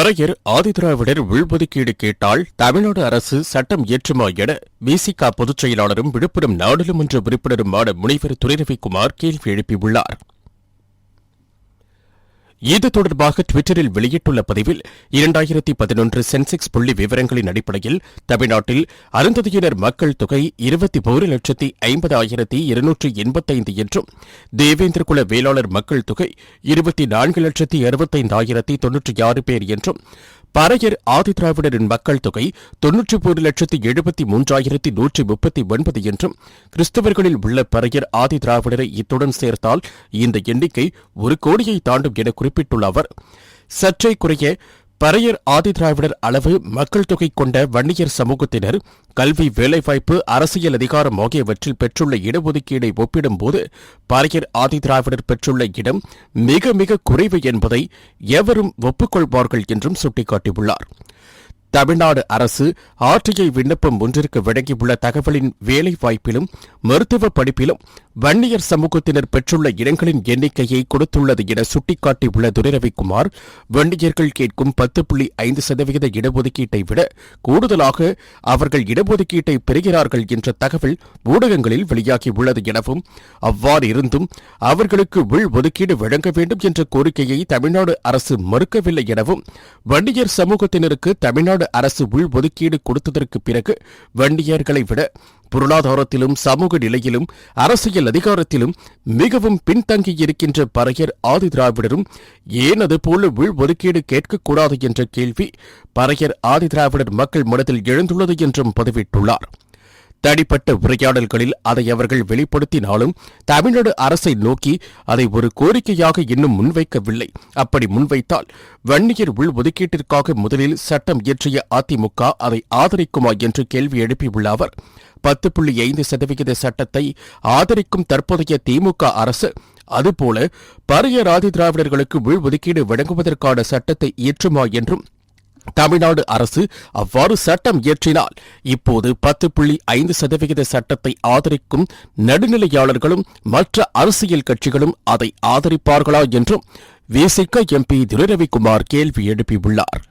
வரையர் ஆதிதிராவிடர் உள்ஒதுக்கீடு கேட்டால் தமிழ்நாடு அரசு சட்டம் இயற்றுமா என விசிகா பொதுச் செயலாளரும் விழுப்புரம் நாடாளுமன்ற உறுப்பினருமான முனைவர் துரைரவிக்குமார் கேள்வி எழுப்பியுள்ளார். இது தொடர்பாக டுவிட்டரில் வெளியிட்டுள்ள பதிவில் இரண்டாயிரத்தி பதினொன்று சென்செக்ஸ் புள்ளி விவரங்களின் அடிப்படையில் தமிழ்நாட்டில் அருந்ததியினர் மக்கள் தொகை இருபத்தி ஒரு லட்சத்தி ஐம்பதாயிரத்தி இருநூற்றி எண்பத்தைந்து என்றும் தேவேந்திரகுல வேளாளர் மக்கள் தொகை இருபத்தி நான்கு லட்சத்தி அறுபத்தைந்தாயிரத்தி தொன்னூற்றி ஆறு பேர் என்றும் பறையர் ஆதிதிராவிடரின் மக்கள் தொகை தொன்னூற்றி ஒரு லட்சத்தி எழுபத்தி மூன்றாயிரத்தி நூற்றி முப்பத்தி ஒன்பது என்றும் கிறிஸ்தவர்களில் உள்ள பறையர் ஆதிதிராவிடரை இத்துடன் சேர்த்தால் இந்த எண்ணிக்கை ஒரு கோடியை தாண்டும் என குறிப்பிட்டுள்ள அவர். சற்றே குறைய பறையர் ஆதிதிராவிடர் அளவு மக்கள் தொகை கொண்ட வன்னியர் சமூகத்தினர் கல்வி வேலைவாய்ப்பு அரசியல் அதிகாரம் ஆகியவற்றில் பெற்றுள்ள இடஒதுக்கீடை ஒப்பிடும்போது பறையர் ஆதிதிராவிடர் பெற்றுள்ள இடம் மிக மிக குறைவு என்பதை எவரும் ஒப்புக்கொள்வார்கள் என்றும் சுட்டிக்காட்டியுள்ளார். தமிழ்நாடு அரசு ஆர்டிஐ விண்ணப்பம் ஒன்றிற்கு வழங்கியுள்ள தகவலின் வேலை வாய்ப்பிலும் மருத்துவ படிப்பிலும் வன்னியர் சமூகத்தினர் பெற்றுள்ள இடங்களின் எண்ணிக்கையை கொடுத்துள்ளது என சுட்டிக்காட்டியுள்ள துரைரவிக்குமார் வன்னியர்கள் கேட்கும் பத்து புள்ளி ஐந்து சதவீத இடஒதுக்கீட்டை விட கூடுதலாக அவர்கள் இடஒதுக்கீட்டை பெறுகிறார்கள் என்ற தகவல் ஊடகங்களில் வெளியாகியுள்ளது எனவும் அவ்வாறு இருந்தும் அவர்களுக்கு உள் ஒதுக்கீடு வழங்க வேண்டும் என்ற கோரிக்கையை தமிழ்நாடு அரசு மறுக்கவில்லை எனவும் வன்னியர் சமூகத்தினருக்கு தமிழ்நாடு தமிழ்நாடு அரசு உள் ஒதுக்கீடு கொடுத்ததற்கு பிறகு வன்னியர்களை விட பொருளாதாரத்திலும் சமூக நிலையிலும் அரசியல் அதிகாரத்திலும் மிகவும் பின்தங்கியிருக்கின்ற பறையர் ஆதி திராவிடரும் ஏன் அதுபோல உள் ஒதுக்கீடு கேட்கக்கூடாது என்ற கேள்வி பறையர் ஆதி திராவிடர் மக்கள் மனதில் எழுந்துள்ளது என்றும் பதிவிட்டுள்ளார். தனிப்பட்ட உரையாடல்களில் அதை அவர்கள் வெளிப்படுத்தினாலும் தமிழ்நாடு அரசை நோக்கி அதை ஒரு கோரிக்கையாக இன்னும் முன்வைக்கவில்லை. அப்படி முன்வைத்தால் வன்னியர் உள் ஒதுக்கீட்டிற்காக முதலில் சட்டம் இயற்றிய அதிமுக அதை ஆதரிக்குமா என்று கேள்வி எழுப்பியுள்ள அவர் பத்து புள்ளி ஐந்து சதவிகித சட்டத்தை ஆதரிக்கும் தற்போதைய திமுக அரசு அதுபோல பரிய ராதி திராவிடர்களுக்கு உள் ஒதுக்கீடு வழங்குவதற்கான சட்டத்தை இயற்றுமா என்றும் தமிழ்நாடு அரசு அவ்வாறு சட்டம் இயற்றினால் இப்போது பத்து புள்ளி ஐந்து சதவிகித சட்டத்தை ஆதரிக்கும் நடுநிலையாளர்களும் மற்ற அரசியல் கட்சிகளும் அதை ஆதரிப்பார்களா என்றும் விசிக எம்பி துரைரவிக்குமார் கேள்வி எழுப்பியுள்ளார்.